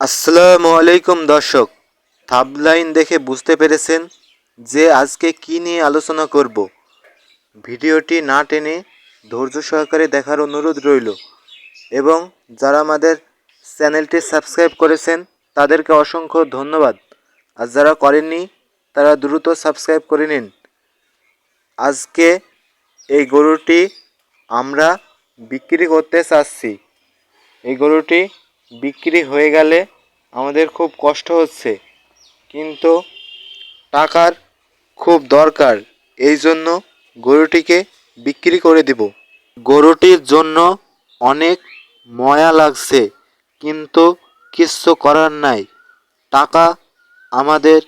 আসসালামু আলাইকুম দর্শক, থাবলাইন দেখে বুঝতে পেরেছেন যে আজকে কি নিয়ে আলোচনা করব। ভিডিওটি না টেনে ধৈর্য সহকারে দেখার অনুরোধ রইল এবং যারা আমাদের চ্যানেলটি সাবস্ক্রাইব করেছেন তাদেরকে অসংখ্য ধন্যবাদ আর যারা করেননি তারা দ্রুত সাবস্ক্রাইব করে নিন। আজকে এই গরুটি আমরা বিক্রি করতে চাচ্ছি। এই গরুটি বিক্রি হয়ে গেলে আমাদের খুব কষ্ট হচ্ছে। কিন্তু টাকার খুব দরকার, এই জন্য গরুটিকে বিক্রি করে দেব। গরুটির জন্য অনেক ময়া লাগছে, কিন্তু কিচ্ছু করার নাই। টাকা আমাদের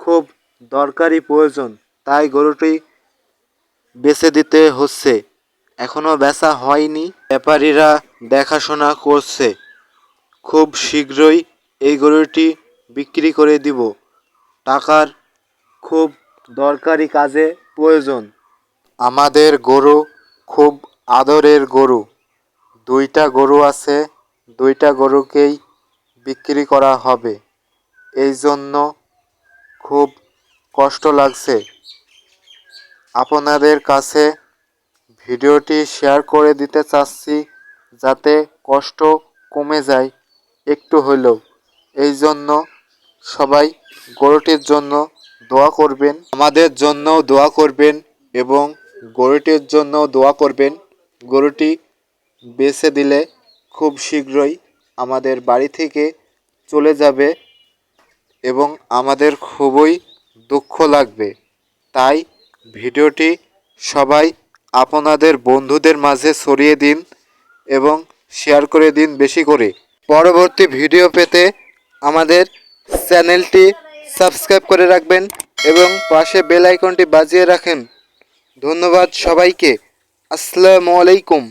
খুব দরকারি প্রয়োজন, তাই গরুটি বেচে দিতে হচ্ছে। এখনও বেচা হয়নি। ব্যাপারীরা দেখাশোনা করছে। খুব শীঘ্রই এই গরুটি বিক্রি করে দিব। টাকার খুব দরকারি কাজে প্রয়োজন। আমাদের গরু খুব আদরের গরু। দুইটা গরু আছে, দুইটা গরুকেই বিক্রি করা হবে। এই জন্য খুব কষ্ট লাগছে। আপনাদের কাছে ভিডিওটি শেয়ার করে দিতে চাচ্ছি যাতে কষ্ট কমে যায়। একটু হলেও এই জন্য সবাই গরুটির জন্য দোয়া করবেন, আমাদের জন্য দোয়া করবেন এবং গরুটির জন্য দোয়া করবেন। গরুটি বেছে দিলে খুব শীঘ্রই আমাদের বাড়ি থেকে চলে যাবে এবং আমাদের খুবই দুঃখ লাগবে। তাই ভিডিওটি সবাই আপনাদের বন্ধুদের মাঝে ছড়িয়ে দিন এবং শেয়ার করে দিন বেশি করে। পরবর্তী ভিডিও পেতে আমাদের চ্যানেলটি সাবস্ক্রাইব করে রাখবেন এবং পাশে বেল আইকনটি বাজিয়ে রাখেন। ধন্যবাদ সবাইকে। আসসালামু আলাইকুম।